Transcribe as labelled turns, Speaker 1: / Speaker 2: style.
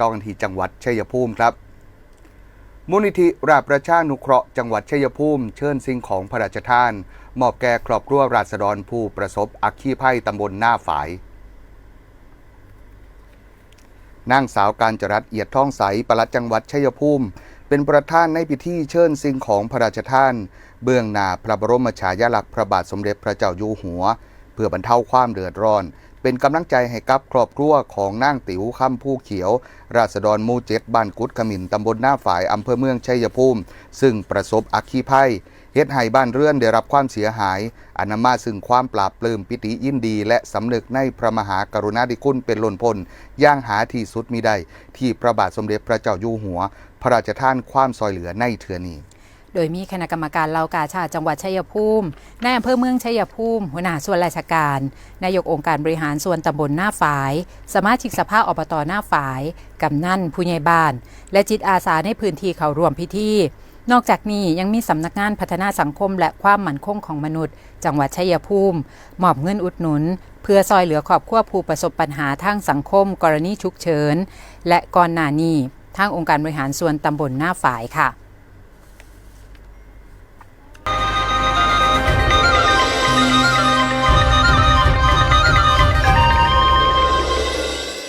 Speaker 1: ต่อกันที่จังหวัดชัยภูมิครับมูลนิธิราชประชานุเคราะห์จังหวัดชัยภูมิ เชิญสิ่งของพระราชทาน มอบแก่ครอบครัวราษฎรผู้ประสบอัคคีภัยตำบลหน้าฝายนางสาวการจรัสเอียดท้องใสประลัดจังหวัดชัยภูมิ เป็นประธานในพิธีเชิญสิ่งของพระราชทาน เบื้องหน้าพระบรมฉายาลักษณ์พระบาทสมเด็จพระเจ้าอยู่หัว เพื่อบรรเทาความเดือดร้อน เป็นกำลังใจให้กับครอบครัวของนางติ๋วคำผู้เขียว ราษฎรมูเจ็ดบ้านกุดขมินตำบลหน้าฝ่ายอำเภอเมืองชัยภูมิ ซึ่งประสบอัคคีภัยเฮ็ดให้บ้านเรือนได้รับความเสียหายอนามาซึ่งความปราบปลื้มปิติยินดี และสำนึกในพระมหากรุณาธิคุณเป็นล้นพ้นย่างหาที่สุดมิได้ที่พระบาทสมเด็จพระเจ้าอยู่หัว พระราชทานความซอยเหลือในเทือนี้
Speaker 2: โดยมีคณะกรรมการเหล่ากาชาติจังหวัดชัยภูมินายอำเภอเมืองชัยภูมิ หัวหน้าส่วนราชการ นายกองค์การบริหารส่วนตำบลหน้าฝาย สมาชิกสภาอบตหน้าฝาย กำนันผู้ใหญ่บ้าน และจิตอาสาในพื้นที่เขาร่วมพิธีนอกจากนี้ยังมีสำนักงานพัฒนาสังคมและความมั่นคงของมนุษย์ จังหวัดชัยภูมิ มอบเงินอุดหนุน เพื่อซอยเหลือครอบครัวผู้ประสบปัญหาทางสังคม กรณีฉุกเฉิน และก่อนหน้านี้ทางองค์การบริหารส่วนตำบลหน้าฝายค่ะ